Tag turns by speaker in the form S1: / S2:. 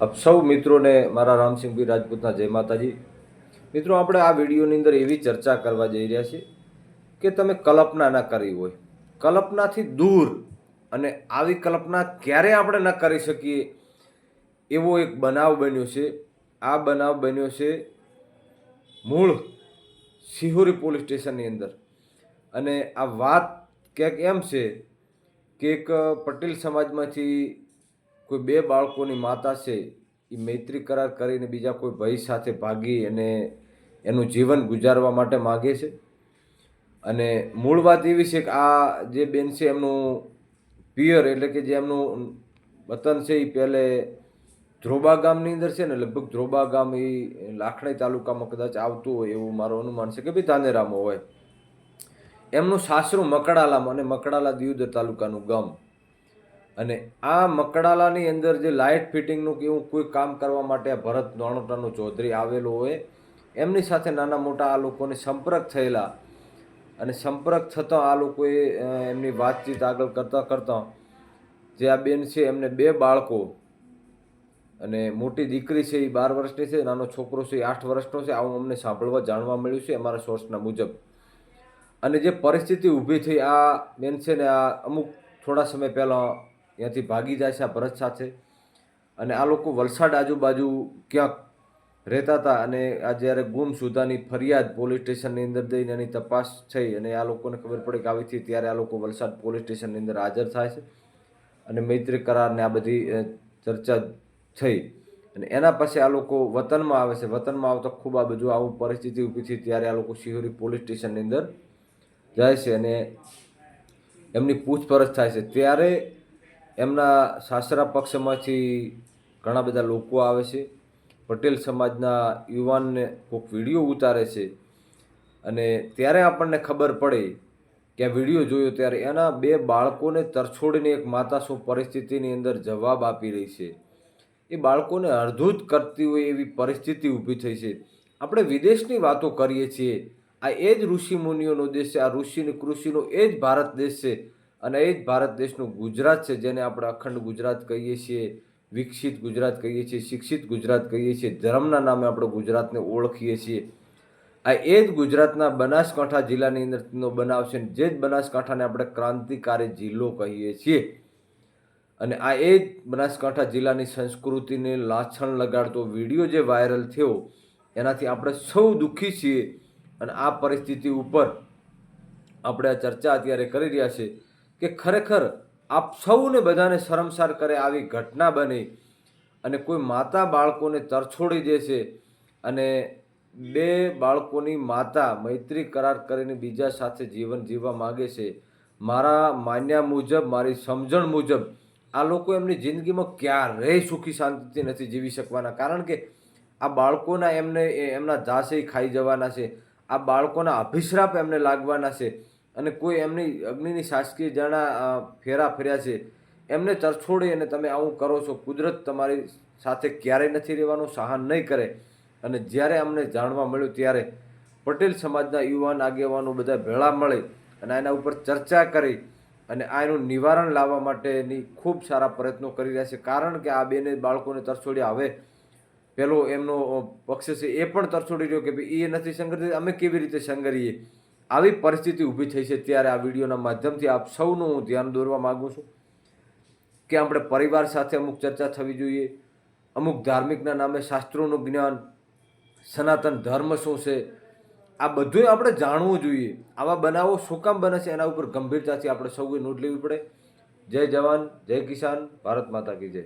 S1: આપ સૌ મિત્રોને મારા રામસિંહભાઈ રાજપૂતના જય માતાજી. મિત્રો, આપણે આ વિડીયોની અંદર એવી ચર્ચા કરવા જઈ રહ્યા છીએ કે તમે કલ્પના ન કરી હોય. કલ્પનાથી દૂર અને આવી કલ્પના ક્યારે આપણે ન કરી શકીએ એવો એક બનાવ બન્યો છે. આ બનાવ બન્યો છે મૂળ સિહોરી પોલીસ સ્ટેશનની અંદર. અને આ વાત ક્યાંક એમ છે કે એક પટેલ સમાજમાંથી કોઈ બે બાળકોની માતા છે, એ મૈત્રી કરાર કરીને બીજા કોઈ ભાઈ સાથે ભાગી અને એનું જીવન ગુજારવા માટે માગે છે. અને મૂળ વાત એવી છે કે આ જે બેન છે, એમનું પિયર એટલે કે જે એમનું વતન છે, એ પહેલે ધ્રોબા ગામની અંદર છે ને, લગભગ ધ્રોબા ગામ એ લાખણી તાલુકામાં કદાચ આવતું હોય એવું મારું અનુમાન છે કે ભાઈ તાનેરામાં હોય. એમનું સાસરું મકડાલામાં અને મકડાલા દિયોદર તાલુકાનું ગામ. અને આ મકડાલાની અંદર જે લાઇટ ફિટિંગનું કે એવું કોઈ કામ કરવા માટે આ ભરત નાણોટાનો ચૌધરી આવેલો હોય, એમની સાથે નાના મોટા આ લોકોને સંપર્ક થયેલા અને સંપર્ક થતાં આ લોકોએ એમની વાતચીત આગળ કરતાં કરતાં જે આ બેન છે, એમને બે બાળકો અને મોટી દીકરી છે, એ બાર વર્ષની છે, નાનો છોકરો છે, એ આઠ વર્ષનો છે, આવું અમને સાંભળવા જાણવા મળ્યું છે અમારા સોર્સના મુજબ. અને જે પરિસ્થિતિ ઊભી થઈ આ બેન છે ને, આ અમુક થોડા સમય પહેલાં ત્યાંથી ભાગી જાય છે આ ભરત સાથે. અને આ લોકો વલસાડ આજુબાજુ ક્યાંક રહેતા હતા અને આ જ્યારે ગુમ સુધાની ફરિયાદ પોલીસ સ્ટેશનની અંદર દઈને એની તપાસ થઈ અને આ લોકોને ખબર પડી કે આવી હતી ત્યારે આ લોકો વલસાડ પોલીસ સ્ટેશનની અંદર હાજર થાય છે અને મૈત્રી કરારને આ બધી ચર્ચા થઈ. અને એના પછી આ લોકો વતનમાં આવે છે. વતનમાં આવતા ખૂબ આ બધું આવું પરિસ્થિતિ ઊભી થઈ ત્યારે આ લોકો શિહોરી પોલીસ સ્ટેશનની અંદર જાય છે અને એમની પૂછપરછ થાય છે. ત્યારે એમના સાસરા પક્ષમાંથી ઘણા બધા લોકો આવે છે. પટેલ સમાજના યુવાનને કોઈક વીડિયો ઉતારે છે. અને ત્યારે આપણને ખબર પડે કે આ વીડિયો જોયો ત્યારે એના બે બાળકોને તરછોડીને એક માતા શું પરિસ્થિતિની અંદર જવાબ આપી રહી છે. એ બાળકોને અડધૂત કરતી હોય એવી પરિસ્થિતિ ઊભી થઈ છે. આપણે વિદેશની વાતો કરીએ છીએ. આ એ જ ઋષિ મુનિઓનો દેશ છે, આ ઋષિની કૃષિનો એ જ ભારત દેશ છે. અને એ જ ભારત દેશનું ગુજરાત છે, જેને આપણે અખંડ ગુજરાત કહીએ છીએ, વિકસિત ગુજરાત કહીએ છીએ, શિક્ષિત ગુજરાત કહીએ છીએ, ધર્મના નામે આપણે ગુજરાતને ઓળખીએ છીએ. આ એ જ ગુજરાતના બનાસકાંઠા જિલ્લાની અંદરનો બનાવ છે જે જ બનાસકાંઠાને આપણે ક્રાંતિકારી જિલ્લો કહીએ છીએ. અને આ એ જ બનાસકાંઠા જિલ્લાની સંસ્કૃતિને લાછણ લગાડતો વીડિયો જે વાયરલ થયો, એનાથી આપણે સૌ દુઃખી છીએ. અને આ પરિસ્થિતિ ઉપર આપણે આ ચર્ચા અત્યારે કરી રહ્યા છે કે ખરેખર આપ સૌને બધાને શરમસાર કરે આવી ઘટના બની અને કોઈ માતા બાળકોને તરછોડી દે છે અને બે બાળકોની માતા મૈત્રી કરાર કરીને બીજા સાથે જીવન જીવવા માગે છે. મારા માન્યા મુજબ, મારી સમજણ મુજબ, આ લોકો એમની જિંદગીમાં ક્યારેય સુખી શાંતિથી નથી જીવી શકવાના. કારણ કે આ બાળકોના એમને, એમના ધાસે ખાઈ જવાના છે. આ બાળકોના અભિશ્રાપ એમને લાગવાના છે. અને કોઈ એમની અગ્નિની શાસકીય જણા ફેરા ફેર્યા છે, એમને તરછોડી અને તમે આવું કરો છો, કુદરત તમારી સાથે ક્યારેય નથી રહેવાનું, સહન નહીં કરે. અને જ્યારે અમને જાણવા મળ્યું ત્યારે પટેલ સમાજના યુવાન આગેવાનો બધા ભેળા મળી અને એના ઉપર ચર્ચા કરી અને આ એનું નિવારણ લાવવા માટેની ખૂબ સારા પ્રયત્નો કરી રહ્યા છે. કારણ કે આ બેને બાળકોને તરછોડ્યા હવે પેલો એમનો પક્ષ છે એ પણ તરછોડી રહ્યો કે ભાઈ એ નથી સંગઠિત અમે કેવી રીતે સંગરીએ? આવી પરિસ્થિતિ ઊભી થઈ છે ત્યારે આ વિડીયોના માધ્યમથી આપ સૌનું હું ધ્યાન દોરવા માગું છું કે આપણે પરિવાર સાથે અમુક ચર્ચા થવી જોઈએ. અમુક ધાર્મિકના નામે શાસ્ત્રોનું જ્ઞાન, સનાતન ધર્મ શું છે, આ બધું આપણે જાણવું જોઈએ. આવા બનાવો શું કામ બને છે એના ઉપર ગંભીરતાથી આપણે સૌએ નોંધ લેવી પડે. જય જવાન, જય કિસાન, ભારત માતા કી જય.